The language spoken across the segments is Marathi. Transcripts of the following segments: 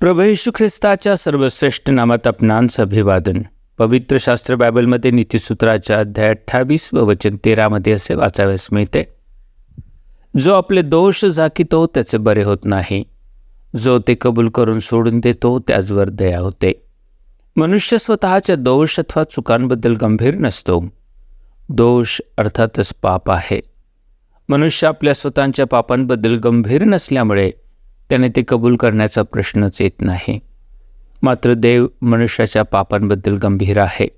प्रभू येशू ख्रिस्ताच्या सर्वश्रेष्ठ नामात आपणांचं अभिवादन. पवित्र शास्त्र बायबलमध्ये नीतिसूत्राच्या अध्याय अठ्ठावीस व वचन तेरामध्ये असे वाचाव्यास मिळते जो आपले दोष झाकितो त्याचे बरे होत नाही. जो ते कबूल करून सोडून देतो त्याचवर दया होते. मनुष्य स्वतःच्या दोष अथवा चुकांबद्दल गंभीर नसतो. दोष अर्थातच पाप आहे. मनुष्य आपल्या स्वतःच्या पापांबद्दल गंभीर नसल्यामुळे त्याने ते कबूल करण्याचा प्रश्नच येत नाही. मात्र देव मनुष्याच्या पापांबद्दल गंभीर आहे.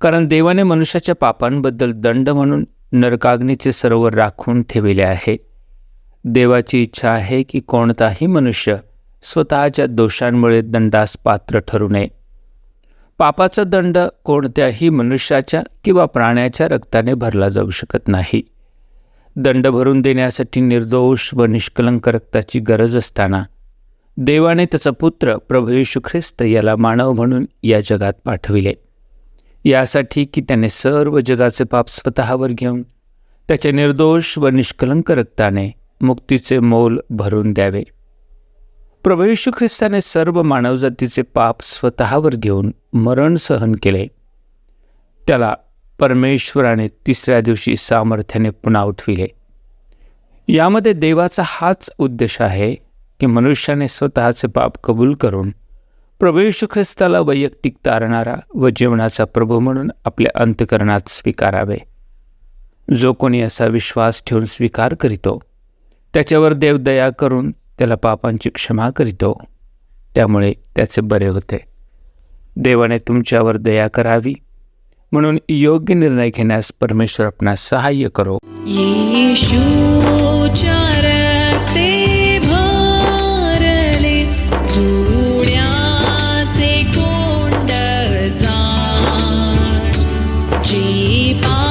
कारण देवाने मनुष्याच्या पापांबद्दल दंड म्हणून नरकाग्नीचे सरोवर राखून ठेविले आहे. देवाची इच्छा आहे की कोणताही मनुष्य स्वतःच्या दोषांमुळे दंडास पात्र ठरू नये. पापाचा दंड कोणत्याही मनुष्याच्या किंवा प्राण्याच्या रक्ताने भरला जाऊ शकत नाही. दंड भरून देण्यासाठी निर्दोष व निष्कलंक रक्ताची गरज असताना देवाने त्याचा पुत्र प्रभू येशू ख्रिस्त याला मानव म्हणून या जगात पाठविले. यासाठी की त्याने सर्व जगाचे पाप स्वतःवर घेऊन त्याच्या निर्दोष व निष्कलंक रक्ताने मुक्तीचे मोल भरून द्यावे. प्रभू येशू ख्रिस्ताने सर्व मानवजातीचे पाप स्वतःवर घेऊन मरण सहन केले. त्याला परमेश्वराने तिसऱ्या दिवशी सामर्थ्याने पुन्हा उठविले. यामध्ये देवाचा हाच उद्देश आहे की मनुष्याने स्वतःचे पाप कबूल करून प्रभू ख्रिस्ताला वैयक्तिक तारणारा व जीवनाचा प्रभू म्हणून आपल्या अंतकरणात स्वीकारावे. जो कोणी असा विश्वास ठेवून स्वीकार करीतो त्याच्यावर देव दया करून त्याला पापांची क्षमा करीतो. त्यामुळे त्याचे बरे होते. देवाने तुमच्यावर दया करावी म्हणून योग्य निर्णय घेण्यास परमेश्वर आपणास सहाय्य करो. येशूच्या Jeep on.